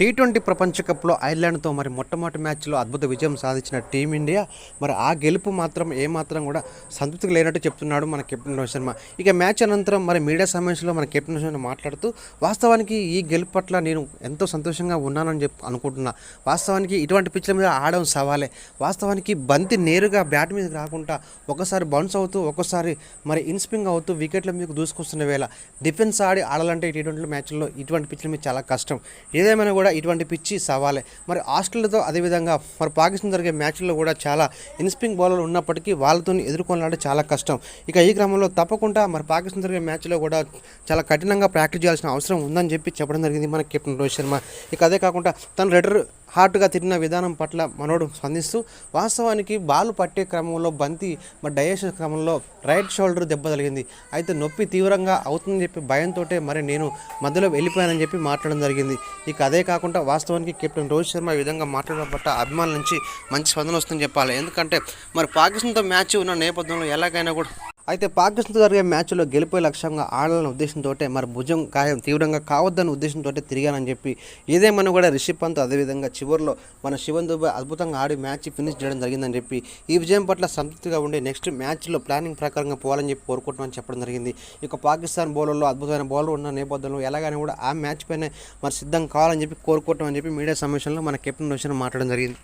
T twenty ప్రపంచ కప్లో ఐర్లాండ్తో మరి మొట్టమొదటి మ్యాచ్లో అద్భుత విజయం సాధించిన టీమిండియా మరి ఆ గెలుపు మాత్రం ఏమాత్రం కూడా సంతృప్తిగా లేనట్టు చెప్తున్నాడు మన కెప్టెన్ రోహిత్ శర్మ. ఇక మ్యాచ్ అనంతరం మరి మీడియా సమావేశంలో మన కెప్టెన్ రోహిత్ శర్మ మాట్లాడుతూ వాస్తవానికి ఈ గెలుపు పట్ల నేను ఎంతో సంతోషంగా ఉన్నానని చెప్పి అనుకుంటున్నా. వాస్తవానికి ఇటువంటి పిచ్ల మీద ఆడడం సవాలే. వాస్తవానికి బంతి నేరుగా బ్యాట్ మీద రాకుండా ఒకసారి బౌన్స్ అవుతూ ఒక్కోసారి మరి ఇన్స్పింగ్ అవుతూ వికెట్ల మీకు దూసుకొస్తున్న వేళ డిఫెన్స్ ఆడి ఆడాలంటే టీ ట్వంటీ మ్యాచ్లో ఇటువంటి పిచ్ల మీద చాలా కష్టం. ఏదేమైనా కూడా ఇటువంటి పిచ్చి సవాలే. మరి ఆస్ట్రేలియాతో అదేవిధంగా మరి పాకిస్తాన్ జరిగే మ్యాచ్ల్లో కూడా చాలా ఇన్స్పింగ్ బౌలర్లు ఉన్నప్పటికీ వాళ్ళతో ఎదుర్కొనాలంటే చాలా కష్టం. ఇక ఈ క్రమంలో తప్పకుండా మరి పాకిస్తాన్ జరిగే మ్యాచ్లో కూడా చాలా కఠినంగా ప్రాక్టీస్ చేయాల్సిన అవసరం ఉందని చెప్పి చెప్పడం జరిగింది మన కెప్టెన్ రోహిత్ శర్మ. ఇక అదే కాకుండా తను రెడర్ హార్ట్గా తిరిగిన విధానం పట్ల మనోడు స్పందిస్తూ వాస్తవానికి బాలు పట్టే క్రమంలో బంతి మరి డయేషన్ క్రమంలో రైట్ షోల్డర్ దెబ్బ తగిలింది. అయితే నొప్పి తీవ్రంగా అవుతుందని చెప్పి భయంతో మరి నేను మధ్యలో వెళ్ళిపోయానని చెప్పి మాట్లాడడం జరిగింది. ఇక అదే కాకుండా వాస్తవానికి కెప్టెన్ రోహిత్ శర్మ ఈ విధంగా మాట్లాడడం పట్ల అభిమానుల నుంచి మంచి స్పందన వస్తుందని చెప్పాలి. ఎందుకంటే మరి పాకిస్తాన్తో మ్యాచ్ ఉన్న నేపథ్యంలో ఎలాగైనా కూడా అయితే పాకిస్తాన్తో జరిగే మ్యాచ్లో గెలిపోయే లక్ష్యంగా ఆడాలన్న ఉద్దేశంతో మరి భుజం గాయం తీవ్రంగా కావద్దన్న ఉద్దేశంతో తిరిగానని చెప్పి ఏదేమన్నా కూడా రిషబ్ పంత్ అదేవిధంగా చివరిలో మన శివన్ దుబాయ్ అద్భుతంగా ఆడి మ్యాచ్ ఫినిష్ చేయడం జరిగిందని చెప్పి ఈ విజయం పట్ల సంతృప్తిగా ఉండి నెక్స్ట్ మ్యాచ్లో ప్లానింగ్ ప్రకారంగా పోవాలని చెప్పి కోరుకుంటామని చెప్పడం జరిగింది. ఇక పాకిస్తాన్ బౌలర్లో అద్భుతమైన బౌలర్ ఉన్న నేపథ్యంలో ఎలాగైనా కూడా ఆ మ్యాచ్ పైన మరి సిద్ధం కావాలని చెప్పి కోరుకోవటం అని చెప్పి మీడియా సమావేశంలో మన కెప్టెన్ రోషన్ మాట్లాడడం జరిగింది.